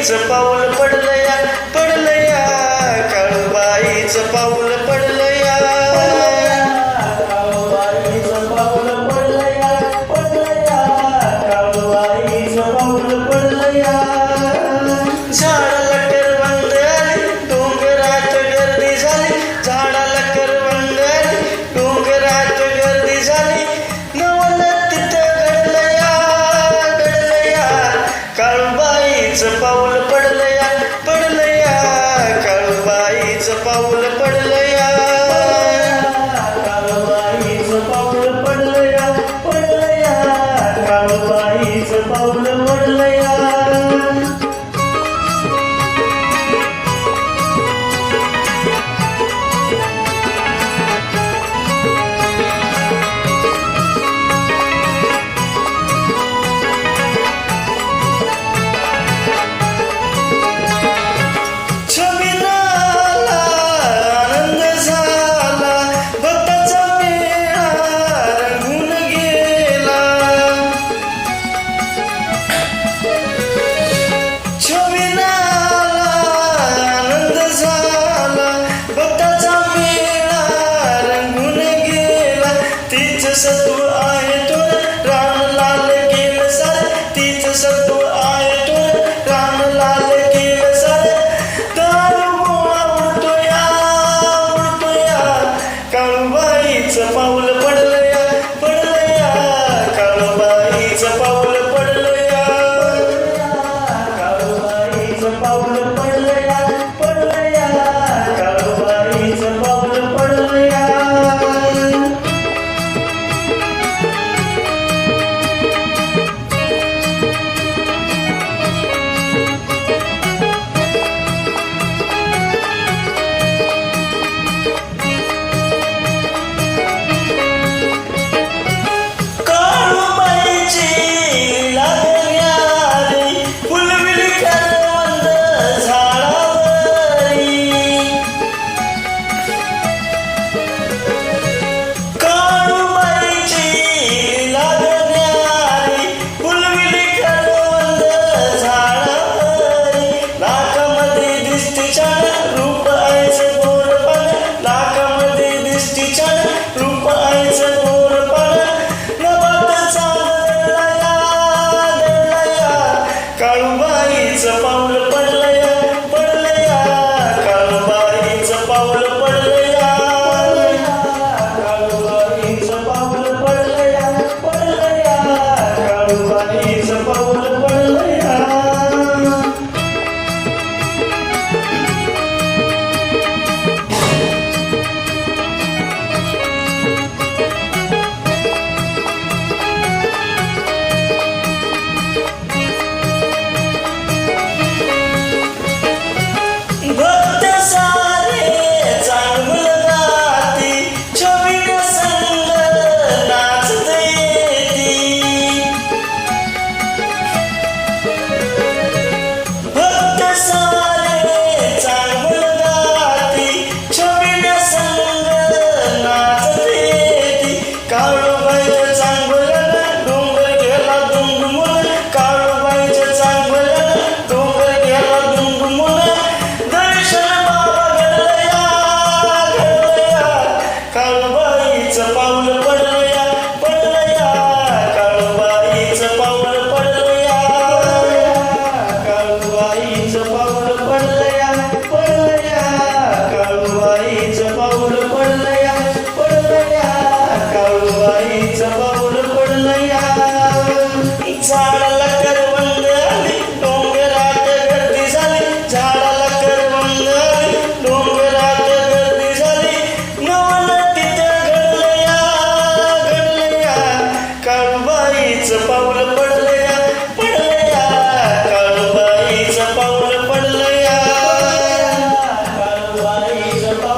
काळूबाईच पाऊल पडलया पडलया काळूबाईच पाऊल पडलया. काळूबाईच पाऊल पडलया पडलया काळूबाईच पाऊल पडलया. झाडाला टरवंद आली डोंगरात गर्दी झाली झाडा Lord. presença tua. É It's above.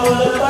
감사합니다.